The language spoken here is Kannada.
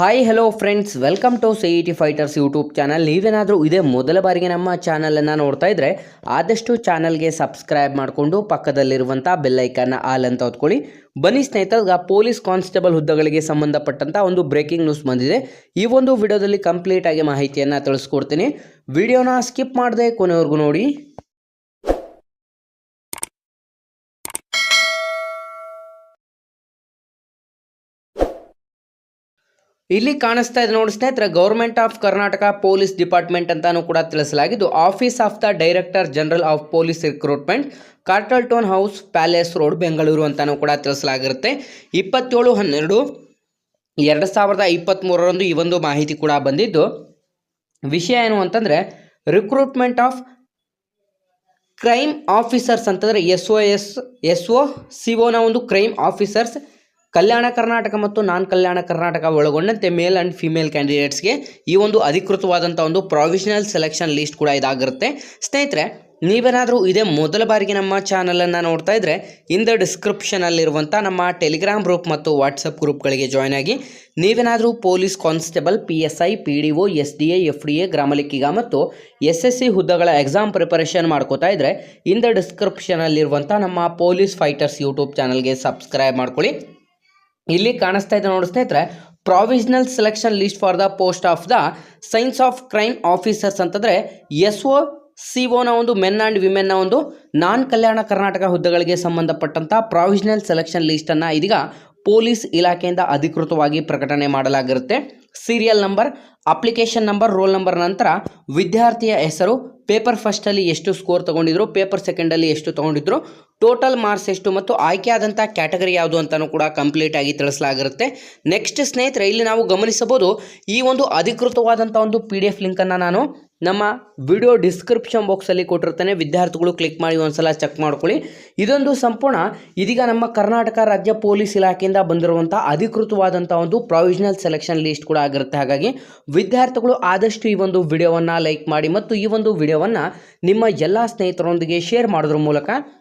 Hi hello friends welcome to C E T fighters YouTube channel ನೀವೇನಾದರೂ ಇದೇ ಮೊದಲ ಬಾರಿಗೆ ನಮ್ಮ ಚಾನಲನ್ನು ನೋಡ್ತಾ ಇದ್ದರೆ ಆದಷ್ಟು ಚಾನಲ್ಗೆ ಸಬ್ಸ್ಕ್ರೈಬ್ ಮಾಡಿಕೊಂಡು ಪಕ್ಕದಲ್ಲಿರುವಂಥ ಬೆಲ್ಲೈಕನ್ನ ಆಲ್ ಅಂತ ಹೊತ್ಕೊಳ್ಳಿ. ಬನ್ನಿ ಸ್ನೇಹಿತರೆ ಪೊಲೀಸ್ ಕಾನ್ಸ್ಟೇಬಲ್ ಹುದ್ದೆಗಳಿಗೆ ಸಂಬಂಧಪಟ್ಟಂಥ ಒಂದು ಬ್ರೇಕಿಂಗ್ ನ್ಯೂಸ್ ಬಂದಿದೆ. ಈ ಒಂದು ವಿಡಿಯೋದಲ್ಲಿ ಕಂಪ್ಲೀಟಾಗಿ ಮಾಹಿತಿಯನ್ನು ತಿಳಿಸ್ಕೊಡ್ತೀನಿ. ವಿಡಿಯೋನ ಸ್ಕಿಪ್ ಮಾಡದೆ ಕೊನೆವರೆಗೂ ನೋಡಿ. ಇಲ್ಲಿ ಕಾಣಿಸ್ತಾ ಇದೆ ನೋಡಿ ಸ್ನೇಹಿತರೆ government of Karnataka police department ಅಂತಾನೂ ಕೂಡ ತಿಳಿಸಲಾಗಿದ್ದು office of the director general of police recruitment Carlton house palace road Bengaluru ಅಂತಾನೂ ಕೂಡ ತಿಳಿಸಲಾಗಿರುತ್ತೆ. ಇಪ್ಪತ್ತೇಳು ಹನ್ನೆರಡು, ಎರಡು ಸಾವಿರದ ಇಪ್ಪತ್ತ್ಮೂರರಂದು ಈ ಒಂದು ಮಾಹಿತಿ ಕೂಡ ಬಂದಿದ್ದು. ವಿಷಯ ಏನು ಅಂತಂದರೆ ರಿಕ್ರೂಟ್ಮೆಂಟ್ ಆಫ್ ಕ್ರೈಮ್ ಆಫೀಸರ್ಸ್ ಅಂತಂದರೆ S O S S O C ಒನ ಒಂದು ಕ್ರೈಮ್ ಆಫೀಸರ್ಸ್ ಕಲ್ಯಾಣ ಕರ್ನಾಟಕ ಮತ್ತು ನಾನ್ ಕಲ್ಯಾಣ ಕರ್ನಾಟಕ ಒಳಗೊಂಡಂತೆ ಮೇಲ್ ಆ್ಯಂಡ್ ಫಿಮೇಲ್ ಕ್ಯಾಂಡಿಡೇಟ್ಸ್ಗೆ ಈ ಒಂದು ಅಧಿಕೃತವಾದಂಥ ಒಂದು ಪ್ರಾವಿಷನಲ್ ಸೆಲೆಕ್ಷನ್ ಲಿಸ್ಟ್ ಕೂಡ ಇದಾಗಿರುತ್ತೆ. ಸ್ನೇಹಿತರೆ, ನೀವೇನಾದರೂ ಇದೇ ಮೊದಲ ಬಾರಿಗೆ ನಮ್ಮ ಚಾನಲನ್ನು ನೋಡ್ತಾ ಇದ್ದರೆ ಇಂದ ಡಿಸ್ಕ್ರಿಪ್ಷನಲ್ಲಿರುವಂಥ ನಮ್ಮ ಟೆಲಿಗ್ರಾಮ್ ಗ್ರೂಪ್ ಮತ್ತು ವಾಟ್ಸಪ್ ಗ್ರೂಪ್ಗಳಿಗೆ ಜಾಯ್ನ್ ಆಗಿ, ನೀವೇನಾದರೂ police constable P S I P D O S D A F D A ಗ್ರಾಮಲೆಕ್ಕಿಗ ಮತ್ತು ಎಸ್ ಎಸ್ ಸಿ ಹುದ್ದೆಗಳ ಎಕ್ಸಾಮ್ ಪ್ರಿಪರೇಷನ್ ಮಾಡ್ಕೋತಾ ಇದ್ದರೆ ಇಂದ ಡಿಸ್ಕ್ರಿಪ್ಷನಲ್ಲಿರುವಂಥ ನಮ್ಮ ಪೊಲೀಸ್ ಫೈಟರ್ಸ್ ಯೂಟ್ಯೂಬ್ ಚಾನಲ್ಗೆ ಸಬ್ಸ್ಕ್ರೈಬ್ ಮಾಡ್ಕೊಳ್ಳಿ. ಇಲ್ಲಿ ಕಾಣಿಸ್ತಾ ಇದೆ ನೋಡಿ ಸ್ನೇಹಿತರೆ provisional selection list for the post of the science of crime officers ಅಂತಂದರೆ ಎಸ್ ಒ ಸಿ ಒನ ಒಂದು ಮೆನ್ ಆ್ಯಂಡ್ ವಿಮೆನ್ನ ಒಂದು ನಾನ್ ಕಲ್ಯಾಣ ಕರ್ನಾಟಕ ಹುದ್ದೆಗಳಿಗೆ ಸಂಬಂಧಪಟ್ಟಂಥ ಪ್ರಾವಿಷನಲ್ ಸೆಲೆಕ್ಷನ್ ಲಿಸ್ಟನ್ನು ಇದೀಗ ಪೊಲೀಸ್ ಇಲಾಖೆಯಿಂದ ಅಧಿಕೃತವಾಗಿ ಪ್ರಕಟಣೆ ಮಾಡಲಾಗಿರುತ್ತೆ. Serial number application number roll number ನಂತರ ವಿದ್ಯಾರ್ಥಿಯ ಹೆಸರು ಪೇಪರ್ ಫಸ್ಟಲ್ಲಿ ಎಷ್ಟು ಸ್ಕೋರ್ ತೊಗೊಂಡಿದ್ರು ಪೇಪರ್ ಸೆಕೆಂಡಲ್ಲಿ ಎಷ್ಟು ತೊಗೊಂಡಿದ್ರು ಟೋಟಲ್ ಮಾರ್ಕ್ಸ್ ಎಷ್ಟು ಮತ್ತು ಆಯ್ಕೆಯಾದಂಥ ಕ್ಯಾಟಗರಿ ಯಾವುದು ಅಂತಲೂ ಕೂಡ ಕಂಪ್ಲೀಟ್ ಆಗಿ ತಿಳಿಸಲಾಗಿರುತ್ತೆ. ನೆಕ್ಸ್ಟ್ ಸ್ನೇಹಿತರೆ, ಇಲ್ಲಿ ನಾವು ಗಮನಿಸಬಹುದು ಈ ಒಂದು ಅಧಿಕೃತವಾದಂಥ ಒಂದು ಪಿ ಡಿ ಎಫ್ ಲಿಂಕನ್ನು ನಾನು ನಮ್ಮ ವಿಡಿಯೋ ಡಿಸ್ಕ್ರಿಪ್ಷನ್ ಬಾಕ್ಸಲ್ಲಿ ಕೊಟ್ಟಿರ್ತೇನೆ. ವಿದ್ಯಾರ್ಥಿಗಳು ಕ್ಲಿಕ್ ಮಾಡಿ ಒಂದ್ಸಲ ಚೆಕ್ ಮಾಡ್ಕೊಳ್ಳಿ. ಇದೊಂದು ಸಂಪೂರ್ಣ ಇದೀಗ ನಮ್ಮ ಕರ್ನಾಟಕ ರಾಜ್ಯ ಪೊಲೀಸ್ ಇಲಾಖೆಯಿಂದ ಬಂದಿರುವಂಥ ಅಧಿಕೃತವಾದಂಥ ಒಂದು ಪ್ರಾವಿಷನಲ್ ಸೆಲೆಕ್ಷನ್ ಲಿಸ್ಟ್ ಕೂಡ ಆಗಿರುತ್ತೆ. ಹಾಗಾಗಿ ವಿದ್ಯಾರ್ಥಿಗಳು ಆದಷ್ಟು ಈ ಒಂದು ವಿಡಿಯೋವನ್ನು ಲೈಕ್ ಮಾಡಿ ಮತ್ತು ಈ ಒಂದು ವಿಡಿಯೋವನ್ನು ನಿಮ್ಮ ಎಲ್ಲ ಸ್ನೇಹಿತರೊಂದಿಗೆ ಶೇರ್ ಮಾಡೋದ್ರ ಮೂಲಕ